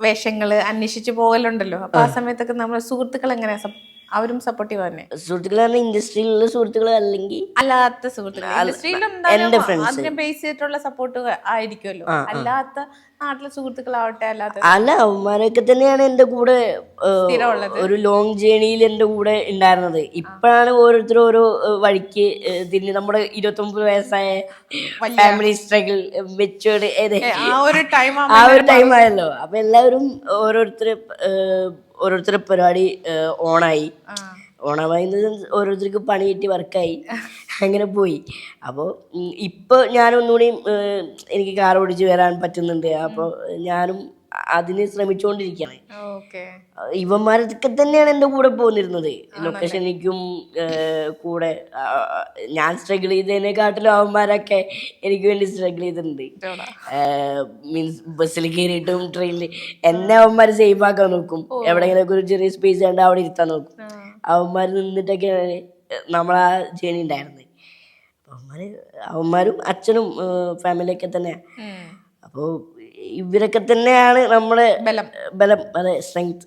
വേഷങ്ങൾ അന്വേഷിച്ച് പോകലുണ്ടല്ലോ. അപ്പൊ ആ സമയത്തൊക്കെ നമ്മുടെ സുഹൃത്തുക്കൾ എങ്ങനെയാ സപ്- അവരും സപ്പോർട്ടീവ് തന്നെ സുഹൃത്തുക്കൾ ഇൻഡസ്ട്രിയിലുള്ള സുഹൃത്തുക്കൾ അല്ലെങ്കിൽ അല്ലാത്ത സുഹൃത്തുക്കൾ ഇൻഡസ്ട്രിയിലും അതിനെ ബേസ് ചെയ്തിട്ടുള്ള സപ്പോർട്ട് ആയിരിക്കുമല്ലോ അല്ലാത്ത നാട്ടിലെ സുഹൃത്തുക്കളാവട്ടെ അല്ലാത്ത അല്ല അവന്മാരൊക്കെ തന്നെയാണ് എന്റെ കൂടെ. ഒരു ലോങ് ജേണിയിൽ എന്റെ കൂടെ ഉണ്ടായിരുന്നത്. ഇപ്പോഴാണ് ഓരോരുത്തരും ഓരോ വഴിക്ക് തിരിഞ്ഞ് നമ്മുടെ ഇരുപത്തൊമ്പത് വയസ്സായ ഫാമിലി സ്ട്രഗിൾ മെച്ചുവേർഡ് ആ ഒരു ടൈം ആയല്ലോ. അപ്പൊ എല്ലാവരും ഓരോരുത്തർ ഓരോരുത്തരുടെ പരിപാടി ഓണായി. ഓണമായി ഓരോരുത്തർക്ക് പണി കിട്ടി വർക്കായി. അങ്ങനെ പോയി. അപ്പോൾ ഇപ്പോൾ ഞാനൊന്നുകൂടി എനിക്ക് കാർ ഓടിച്ച് വരാൻ പറ്റുന്നുണ്ട്. അപ്പോൾ ഞാനും അതിന് ശ്രമിച്ചുകൊണ്ടിരിക്കുകയാണ് ഇവന്മാരൊക്കെ തന്നെയാണ് എന്റെ കൂടെ പോന്നിരുന്നത്. ലൊക്കേഷനിലേക്കും ഏഹ്, കൂടെ ഞാൻ സ്ട്രഗിൾ ചെയ്തതിനെക്കാട്ടിലും അവന്മാരൊക്കെ എനിക്ക് വേണ്ടി സ്ട്രഗിൾ ചെയ്തിട്ടുണ്ട്. മീൻസ് ബസ്സിൽ കയറിയിട്ടും ട്രെയിനിൽ എന്നെ അവന്മാർ സേഫ് ആക്കാൻ നോക്കും. എവിടെയെങ്കിലും ഒരു ചെറിയ സ്പേസ് കണ്ട് അവിടെ ഇരുത്താൻ നോക്കും. അവന്മാർ നിന്നിട്ടൊക്കെയാണ് നമ്മളാ ജേണി ഉണ്ടായിരുന്നത്. അവന്മാര് അവന്മാരും അച്ഛനും ഫാമിലിയൊക്കെ തന്നെയാണ് അപ്പോൾ ഇവരൊക്കെ തന്നെയാണ് നമ്മുടെ ബലം. ബലം അതെ സ്ട്രെങ്ത്